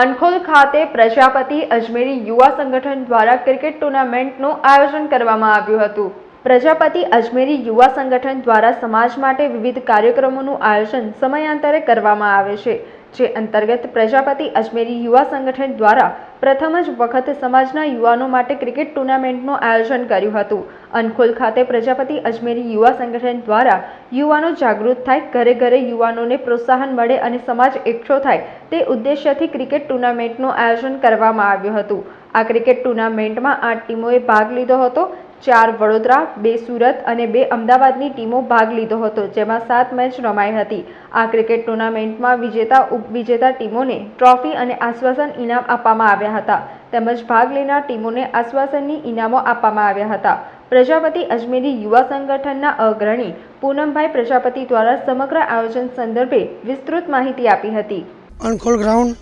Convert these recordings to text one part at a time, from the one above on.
અનખોલ ખાતે પ્રજાપતિ અજમેરી યુવા સંગઠન દ્વારા ક્રિકેટ ટુર્નામેન્ટનું આયોજન કરવામાં આવ્યું હતું. પ્રજાપતિ અજમેરી યુવા સંગઠન દ્વારા સમાજ માટે વિવિધ કાર્યક્રમોનું આયોજન સમયાંતરે કરવામાં આવે છે. જે અંતર્ગત પ્રજાપતિ અજમેરી યુવા સંગઠન દ્વારા પ્રથમ જ વખત સમાજના યુવાનો માટે ક્રિકેટ ટુર્નામેન્ટનું આયોજન કર્યું હતું. અનખોલ ખાતે પ્રજાપતિ અજમેરી યુવા સંગઠન દ્વારા યુવાનો જાગૃત થાય, ઘરે ઘરે યુવાનોને પ્રોત્સાહન મળે અને સમાજ એકઠો થાય તે ઉદ્દેશ્યથી ક્રિકેટ ટુર્નામેન્ટનું આયોજન કરવામાં આવ્યું હતું. આ ક્રિકેટ ટુર્નામેન્ટમાં આઠ ટીમોએ ભાગ લીધો હતો. ચાર વડોદરા, બે સુરત અને બે અમદાવાદની ટીમો ભાગ લીધો હતો, જેમાં સાત મેચ રમાઈ હતી. આ ક્રિકેટ ટુર્નામેન્ટમાં વિજેતા, ઉપવિજેતા ટીમોને ટ્રોફી અને આશ્વાસન ઇનામ આપવામાં આવ્યા હતા. તેમજ ભાગ લેનાર ટીમોને આશ્વાસનની ઇનામો આપવામાં આવ્યા હતા. પ્રજાપતિ અજમેરી યુવા સંગઠનના અગ્રણી પૂનમભાઈ પ્રજાપતિ દ્વારા સમગ્ર આયોજન સંદર્ભે વિસ્તૃત માહિતી આપી હતી. અણખોલ ગ્રાઉન્ડ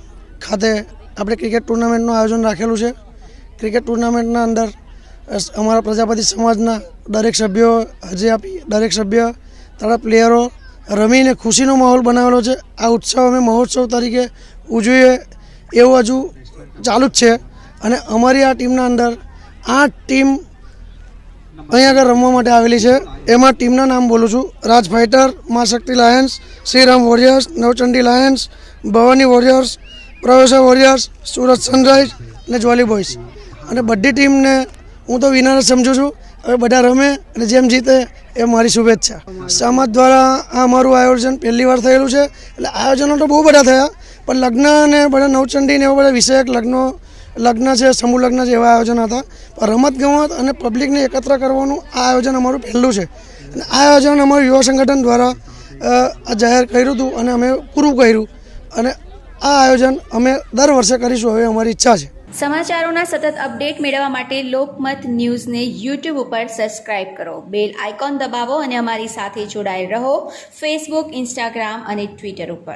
ખાતે આપણે ક્રિકેટ ટુર્નામેન્ટનું આયોજન રાખેલું છે. ક્રિકેટ ટુર્નામેન્ટના અંદર અમારા પ્રજાપતિ સમાજના દરેક સભ્યો હાજરી આપી, દરેક સભ્ય, તારા પ્લેયરો રમીને ખુશીનો માહોલ બનાવેલો છે. આ ઉત્સવ અમે મહોત્સવ તરીકે ઉજવીએ એવું હજુ ચાલુ જ છે. અને અમારી આ ટીમના અંદર આઠ ટીમ અહીં આગળ રમવા માટે આવેલી છે. એમાં ટીમના નામ બોલું છું. Raj fighter Maa Shakti lions, Shriram warriors, Navchandi lions, Bhavani warriors, Pravesha warriors, Surat sunrise અને જ્વાલી બોયસ અને બધી ટીમને હું તો વિનર સમજુ છું. હવે બધા રમે અને જેમ જીતે એ મારી શુભેચ્છા. સમાજ દ્વારા આ અમારું આયોજન પહેલી વાર થયેલું છે. એટલે આયોજનો તો બહુ બધા થયા. પણ લગ્ન અને બધા નવચંડી ને એવા બધા વિષયક લગ્નો, લગ્ન છે, સમૂહ લગ્ન છે એવા આયોજન હતા. પણ રમત ગમત અને પબ્લિકને એકત્ર કરવાનું આ આયોજન અમારું પહેલું છે. અને આ આયોજન અમારું યુવા સંગઠન દ્વારા જાહેર કર્યું હતું અને અમે પૂરું કર્યું. અને આ આયોજન અમે દર વર્ષે કરીશું, હવે અમારી ઈચ્છા છે. સમાચારોના સતત અપડેટ મેળવવા માટે લોકમત ન્યૂઝને યુટ્યુબ ઉપર સબસ્ક્રાઇબ કરો. બેલ આઇકોન દબાવો અને અમારી સાથે જોડાયેલ રહો. ફેસબુક ઇન્સ્ટાગ્રામ અને ટ્વિટર ઉપર.